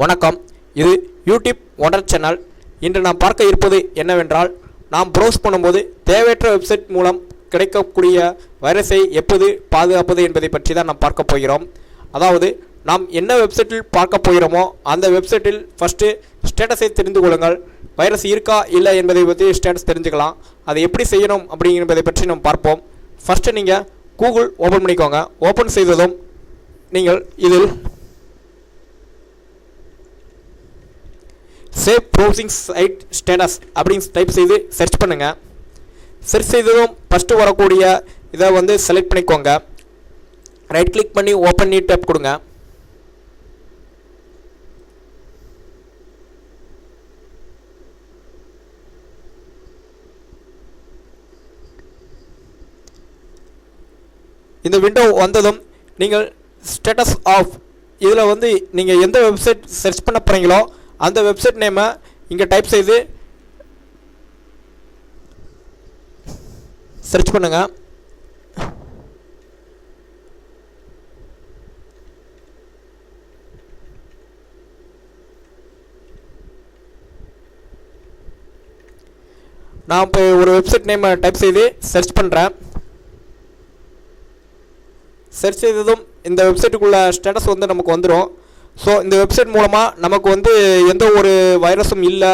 வணக்கம். இது YouTube ஒன்றர் channel. இன்று நாம் பார்க்க இருப்பது என்னவென்றால் நாம் ப்ரௌஸ் பண்ணும்போது தேவையற்ற வெப்சைட் மூலம் கிடைக்கக்கூடிய வைரஸை எப்போது பாதுகாப்பது என்பதை பற்றி தான் நாம் பார்க்க போகிறோம். அதாவது நாம் என்ன வெப்சைட்டில் பார்க்க போகிறோமோ அந்த வெப்சைட்டில் ஃபஸ்ட்டு ஸ்டேட்டஸை தெரிந்து கொள்ளுங்கள். வைரஸ் இருக்கா இல்லை என்பதை பற்றி ஸ்டேட்டஸ் தெரிஞ்சுக்கலாம். அதை எப்படி செய்யணும் அப்படிங்கிறதை பற்றி நாம் பார்ப்போம். ஃபஸ்ட்டு நீங்கள் கூகுள் ஓப்பன் பண்ணிக்கோங்க. ஓப்பன் செய்ததும் நீங்கள் இதில் சேவ் ப்ரௌசிங் சைட் ஸ்டேட்டஸ் அப்படின்னு டைப் செய்து சர்ச் பண்ணுங்கள் சர்ச் செய்ததும் ஃபஸ்ட்டு வரக்கூடிய இதை வந்து செலக்ட் பண்ணிக்கோங்க. ரைட் கிளிக் பண்ணி ஓப்பன் நீ டேப் கொடுங்க. இந்த விண்டோ வந்ததும் நீங்கள் ஸ்டேட்டஸ் ஆஃப் இதில் வந்து நீங்கள் எந்த வெப்சைட் சர்ச் பண்ண போகிறீங்களோ அந்த வெப்சைட் நேமை இங்கே டைப் செய்து சர்ச் பண்ணுங்க. நான் இப்போ ஒரு வெப்சைட் நேமை டைப் செய்து சர்ச் பண்ணுறேன் சர்ச் செய்ததும் இந்த வெப்சைட்டுக்குள்ள ஸ்டேட்டஸ் வந்து நமக்கு வந்துடும் ஸோ இந்த வெப்சைட் மூலமாக நமக்கு வந்து எந்த ஒரு வைரஸும் இல்லை.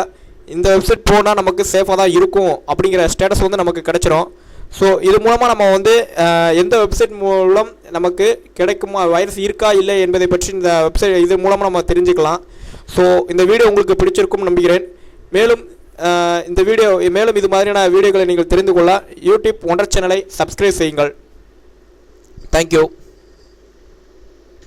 இந்த வெப்சைட் போனால் நமக்கு சேஃபாக தான் இருக்கும் அப்படிங்கிற ஸ்டேட்டஸ் வந்து நமக்கு கிடைச்சிரும். ஸோ இது மூலமாக நம்ம வந்து எந்த வெப்சைட் மூலம் நமக்கு கிடைக்குமா வைரஸ் இருக்கா இல்லை என்பதை பற்றி இந்த வெப்சைட் இது மூலமாக நம்ம தெரிஞ்சுக்கலாம். ஸோ இந்த வீடியோ உங்களுக்கு பிடிச்சிருக்கும் நம்புகிறேன். மேலும் இந்த வீடியோ மேலும் இது மாதிரியான வீடியோக்களை நீங்கள் தெரிந்து கொள்ள யூடியூப் ஒன்றர் சேனலை சப்ஸ்கிரைப் செய்யுங்கள். தேங்க்யூ